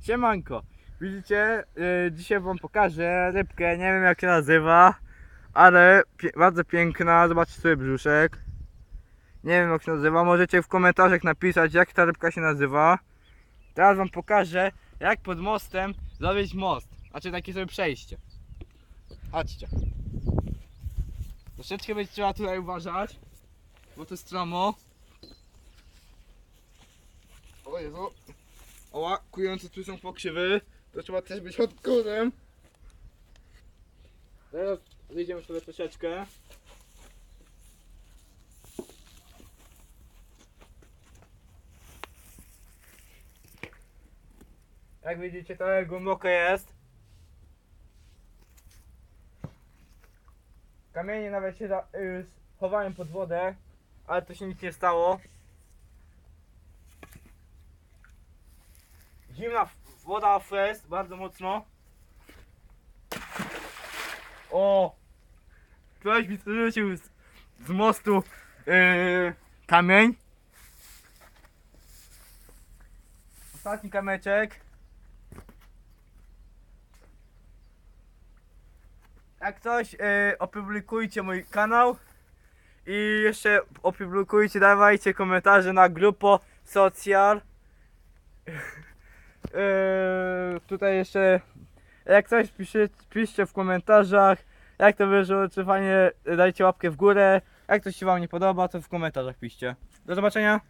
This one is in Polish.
Siemanko, widzicie, yy, dzisiaj wam pokażę rybkę, nie wiem jak się nazywa, ale bardzo piękna, zobaczcie sobie brzuszek. Nie wiem jak się nazywa, możecie w komentarzach napisać jak ta rybka się nazywa. Teraz wam pokażę jak pod mostem zrobić most, znaczy takie sobie przejście. Chodźcie. Troszeczkę będzie trzeba tutaj uważać, bo to stromo. O Jezu. Oła, kujące tu są pokrzywy. To trzeba też być odkurem. Teraz wyjdziemy sobie troszeczkę. Jak widzicie, to jak głęboko jest. Kamienie nawet się da, y, chowają pod wodę, ale to się nic nie stało. Zimna woda fest, bardzo mocno. O! Ktoś mi zrzucił z, z mostu yy, kamień. Ostatni kamyczek. Jak coś, yy, opublikujcie mój kanał. I jeszcze opublikujcie, dawajcie komentarze na grupo social. Eee, tutaj jeszcze jak coś pisze, piszcie w komentarzach jak to wyszło, czy fajnie dajcie łapkę w górę jak coś się wam nie podoba to w komentarzach piszcie. Do zobaczenia